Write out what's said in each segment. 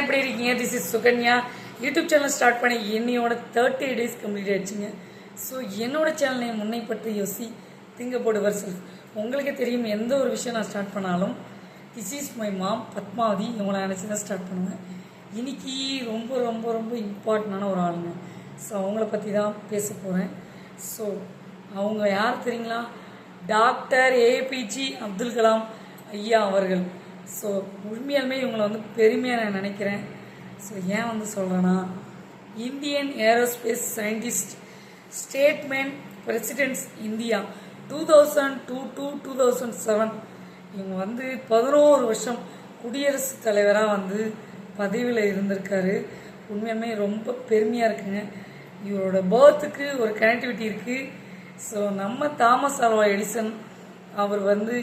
எப்படி இருக்கீங்க? This is Sukanya. YouTube channel start பண்ணி என்னையோட தேர்ட்டி டேஸ் கம்ப்ளீட் ஆயிடுச்சுங்க. ஸோ என்னோட சேனலை முன்னை பற்றி யோசி திங்க போடுவர் செல்ஃப் உங்களுக்கே தெரியும் எந்த ஒரு விஷயம் நான் ஸ்டார்ட் பண்ணாலும் this is my mom Padmavathi இவங்களை நினச்சி தான் ஸ்டார்ட் பண்ணுவேன். இன்னைக்கு ரொம்ப ரொம்ப ரொம்ப இம்பார்ட்டண்டான ஒரு ஆளுங்க. ஸோ அவங்கள பற்றி தான் பேச போகிறேன் ஸோ அவங்க யார் தெரியுங்களா? டாக்டர் ஏபிஜி அப்துல் கலாம் ஐயா அவர்கள். ஸோ உண்மையாலுமே இவங்களை வந்து பெருமையாக நான் நினைக்கிறேன். ஸோ ஏன் வந்து சொல்கிறேன்னா Indian aerospace scientist statement presidents India two thousand two two two thousand seven இவங்க வந்து பதினோரு வருஷம் குடியரசுத் தலைவராக வந்து பதவியில் இருந்திருக்காரு. உண்மையுமே ரொம்ப பெருமையாக இருக்குங்க. இவரோட பேர்த்துக்கு ஒரு கனெக்டிவிட்டி இருக்குது ஸோ நம்ம தாமஸ் ஆல்வா எடிசன் அவர் வந்து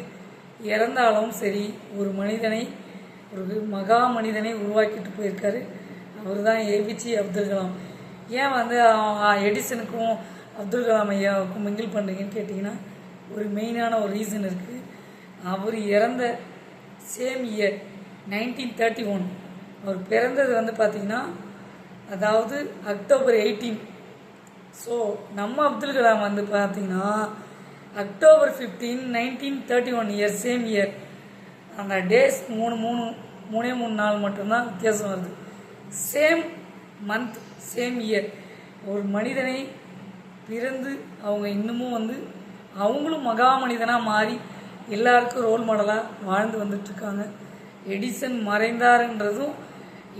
இறந்தாலும் சரி ஒரு மனிதனை ஒரு மகா மனிதனை உருவாக்கிட்டு போயிருக்காரு. அவர் தான் ஏபிஜி அப்துல் கலாம். ஏன் வந்து எடிசனுக்கும் அப்துல் கலாம் ஐயாவுக்கும் மிங்கிள் பண்ணுறீங்கன்னு கேட்டிங்கன்னா ஒரு மெயினான ஒரு ரீசன் இருக்குது அவர் இறந்த same year nineteen thirty one அவர் பிறந்தது வந்து பார்த்திங்கன்னா அதாவது அக்டோபர் எயிட்டீன் ஸோ நம்ம அப்துல் கலாம் வந்து பார்த்தீங்கன்னா October fifteen nineteen thirty one year same year அந்த டேஸ் மூணு மூணு மூணே மூணு நாள் மட்டும்தான் வித்தியாசம் வருது. சேம் மந்த் சேம் இயர் ஒரு மனிதனை பிறந்து அவங்க இன்னமும் வந்து அவங்களும் மகா மனிதனாக மாறி எல்லாருக்கும் ரோல் மாடலாக வாழ்ந்து வந்துட்டுருக்காங்க எடிசன் மறைந்தாருன்றதும்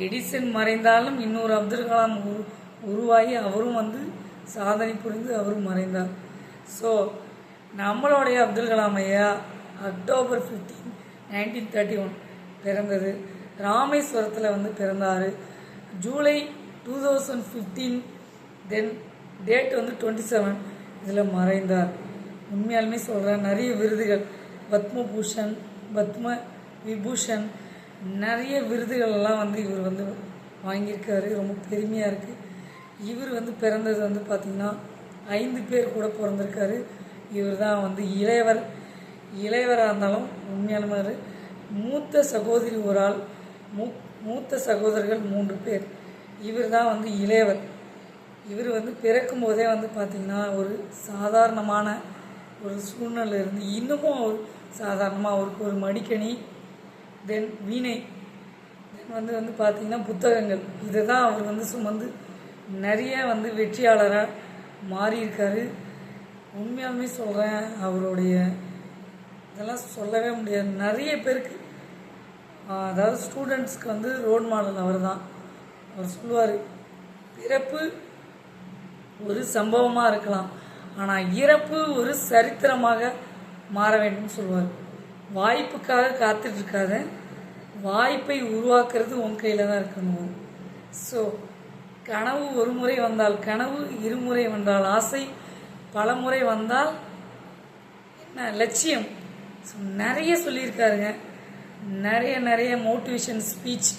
எடிசன் மறைந்தாலும் இன்னொரு அப்துல் கலாம் உரு உருவாகி அவரும் வந்து சாதனை புரிந்து அவரும் மறைந்தார். ஸோ நம்மளுடைய அப்துல் கலாம் ஐயா October fifteen nineteen thirty one பிறந்தது. ராமேஸ்வரத்தில் வந்து பிறந்தார். July two thousand fifteen then date வந்து டுவெண்ட்டி செவன் இதில் மறைந்தார். உண்மையாலுமே சொல்கிறேன் நிறைய விருதுகள். பத்மபூஷன் பத்ம விபூஷன் நிறைய விருதுகள் எல்லாம் வந்து இவர் வந்து வாங்கியிருக்காரு. ரொம்ப பெருமையாக இருக்குது இவர் வந்து பிறந்தது வந்து பார்த்திங்கன்னா ஐந்து பேர் கூட பிறந்திருக்காரு. இவர் தான் வந்து இளையவர். இளையவராக இருந்தாலும் உண்மையாலுமே மூத்த சகோதரி ஒரு ஆள் மூ மூத்த சகோதரர்கள் மூன்று பேர். இவர் தான் வந்து இளையவர். இவர் வந்து பிறக்கும் போதே வந்து பார்த்திங்கன்னா ஒரு சாதாரணமான ஒரு சூழ்நிலை இருந்து இன்னமும் அவர் சாதாரணமாக அவருக்கு ஒரு மடிக்கணி தென் வீணை தென் வந்து வந்து பார்த்திங்கன்னா புத்தகங்கள். இதை தான் அவர் வந்து சுமந்து நிறைய வந்து வெற்றியாளராக மாறியிருக்காரு. உண்மையாலுமே சொல்கிறேன் அவருடைய இதெல்லாம் சொல்லவே முடியாது. நிறைய பேருக்கு அதாவது ஸ்டூடெண்ட்ஸ்க்கு வந்து ரோல் மாடல் அவர் தான் அவர் சொல்லுவார் பிறப்பு ஒரு சம்பவமாக இருக்கலாம் ஆனால் இறப்பு ஒரு சரித்திரமாக மாற வேண்டும் சொல்லுவார். வாய்ப்புக்காக காத்துட்ருக்காத வாய்ப்பை உருவாக்குறது உன் கையில் தான் இருக்கணும்? ஸோ கனவு ஒரு முறை வந்தால் கனவு இருமுறை வந்தால் ஆசை பல முறை வந்தால் என்ன லட்சியம்? ஸோ நிறைய சொல்லியிருக்காருங்க. நிறைய நிறைய மோட்டிவேஷன் ஸ்பீச்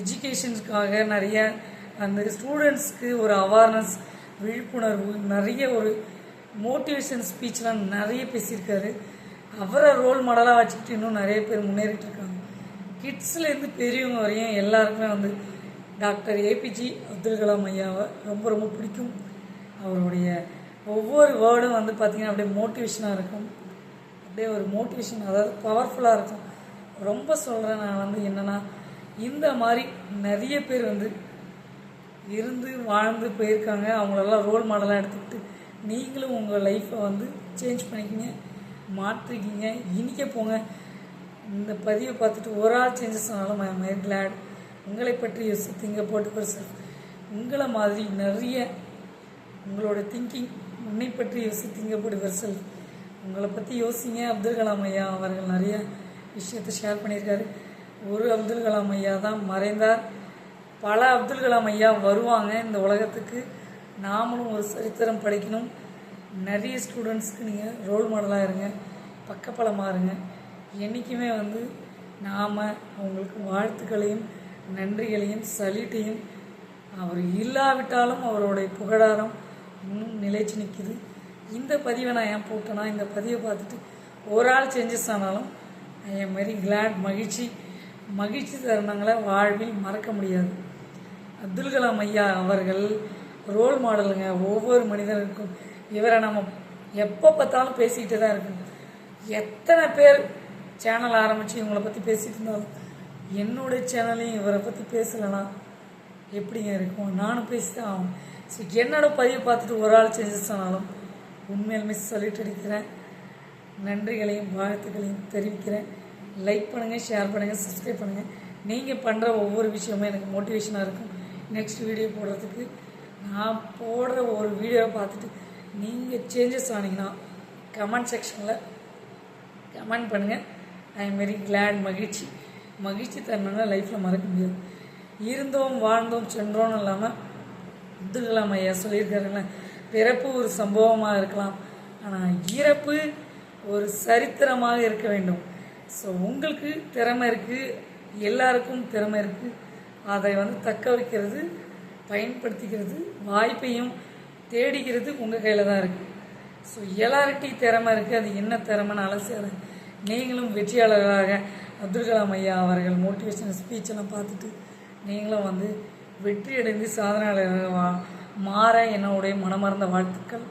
எஜுகேஷன்ஸ்க்காக நிறைய அந்த ஸ்டூடெண்ட்ஸ்க்கு ஒரு அவேர்னஸ் விழிப்புணர்வு நிறைய ஒரு மோட்டிவேஷன் ஸ்பீச்லாம் நிறைய பேசியிருக்காரு. அவரை ரோல் மாடலாக வச்சுக்கிட்டு இன்னும் நிறைய பேர் முன்னேறிட்டு இருக்காங்க கிட்ஸ்லேருந்து பெரியவங்க வரையும் எல்லாருக்குமே வந்து டாக்டர் ஏபிஜி அப்துல் கலாம் ஐயாவை ரொம்ப ரொம்ப பிடிக்கும். அவருடைய ஒவ்வொரு வேர்டும் வந்து பார்த்திங்கன்னா அப்படியே மோட்டிவேஷனாக இருக்கும். அப்படியே ஒரு மோட்டிவேஷன் அதாவது பவர்ஃபுல்லாக இருக்கும். ரொம்ப சொல்கிறேன் நான் வந்து என்னென்னா இந்த மாதிரி நிறைய பேர் வந்து இருந்து வாழ்ந்து போயிருக்காங்க. அவங்களெல்லாம் ரோல் மாடலாக எடுத்துக்கிட்டு நீங்களும் உங்கள் லைஃப்பை வந்து சேஞ்ச் பண்ணிக்கிங்க மாற்றிக்கிங்க இனிக்க போங்க. இந்த பதிவை பார்த்துட்டு ஒரு ஆள் சேஞ்சஸ் ஆனாலும் ஐ மை கிளாட் உங்களை பற்றி யோசித்தீங்க போட்டு சார் உங்களை மாதிரி நிறைய உங்களோட திங்கிங் உன்னை பற்றி யோசித்தீங்க போட்டு வெர்சல் உங்களை பற்றி யோசிங்க அப்துல் கலாம் ஐயா அவர்கள் நிறைய விஷயத்தை ஷேர் பண்ணியிருக்காரு. ஒரு அப்துல் கலாம் ஐயா தான் மறைந்தார். பல அப்துல் கலாம் ஐயா வருவாங்க இந்த உலகத்துக்கு. நாமளும் ஒரு சரித்திரம் படிக்கணும். நிறைய ஸ்டூடெண்ட்ஸ்க்கு நீங்கள் ரோல் மாடலாக இருங்க. பக்கப்பலமாக இருங்க. என்றைக்குமே வந்து நாம் அவங்களுக்கு வாழ்த்துக்களையும் நன்றிகளையும் சலீட்டையும் அவர் இல்லாவிட்டாலும் அவருடைய புகழாரம் இன்னும் நிலைச்சு நிற்கிது இந்த பதிவை நான் ஏன் போட்டேன்னா இந்த பதிவை பார்த்துட்டு ஒரு ஆள் சேஞ்சஸ் ஆனாலும் என் மாரி கிளாட் மகிழ்ச்சி மகிழ்ச்சி தருணங்களை வாழ்வில் மறக்க முடியாது. அப்துல் கலாம் ஐயா அவர்கள் ரோல் மாடலுங்க ஒவ்வொரு மனிதனுக்கும். இவரை நம்ம எப்போ பார்த்தாலும் பேசிக்கிட்டே தான் இருக்கணும். எத்தனை பேர் சேனல் ஆரம்பித்து இவங்களை பற்றி பேசிகிட்டு இருந்தாலும் என்னுடைய சேனலையும் இவரை பற்றி பேசலைன்னா எப்படிங்க இருக்கும்? நானும் பேசிதான் ஆகும் ஸோ என்னோடய பதிவு பார்த்துட்டு ஒரு ஆள் சேஞ்சஸ் ஆனாலும் உண்மையிலுமே சொல்லிட்டு அடிக்கிறேன். நன்றிகளையும் வாழ்த்துக்களையும் தெரிவிக்கிறேன். லைக் பண்ணுங்கள் ஷேர் பண்ணுங்கள் சப்ஸ்கிரைப் பண்ணுங்கள் நீங்கள் பண்ணுற ஒவ்வொரு விஷயமும் எனக்கு மோட்டிவேஷனாக இருக்கும். நெக்ஸ்ட் வீடியோ போடுறதுக்கு நான் போடுற ஒரு வீடியோவை பார்த்துட்டு நீங்கள் சேஞ்சஸ் ஆனீங்கன்னா கமெண்ட் செக்ஷனில் கமெண்ட் பண்ணுங்கள் ஐ எம் வெரி கிளாட் மகிழ்ச்சி. மகிழ்ச்சி தருணங்களை லைஃப்பில் மறக்க முடியாது. இருந்தோம் வாழ்ந்தோம் சென்றோன்னு இல்லாமல் அப்துல்கலாம் ஐயா சொல்லியிருக்காருங்களே பிறப்பு ஒரு சம்பவமாக இருக்கலாம். ஆனால் இறப்பு ஒரு சரித்திரமாக இருக்க வேண்டும். ஸோ உங்களுக்கு திறமை இருக்குது எல்லாருக்கும் திறமை இருக்குது அதை வந்து தக்க வைக்கிறது பயன்படுத்திக்கிறது வாய்ப்பையும் தேடிக்கிறது உங்கள் கையில் தான் இருக்குது ஸோ எல்லார்கிட்டையும் திறமை இருக்குது அது என்ன திறமைன்னு அலசியாத நீங்களும் வெற்றியாளர்களாக அப்துல் கலாம் ஐயா அவர்கள் மோட்டிவேஷனல் ஸ்பீச்செல்லாம் பார்த்துட்டு நீங்களும் வந்து வெற்றி அடைந்து மாற என்னுடைய மனமார்ந்த வாழ்த்துக்கள்.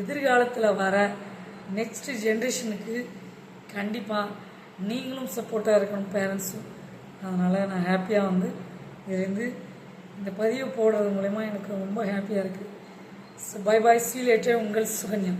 எதிர்காலத்தில் வர நெக்ஸ்ட் ஜென்ரேஷனுக்கு கண்டிப்பாக நீங்களும் சப்போர்ட்டாக இருக்கணும் பேரண்ட்ஸும் அதனால் நான் ஹாப்பியாக வந்து இருந்து இந்த பதிவு போடுறது மூலயமா எனக்கு ரொம்ப ஹாப்பியாக இருக்குது so bye bye see later உங்கள் சுகன்யா.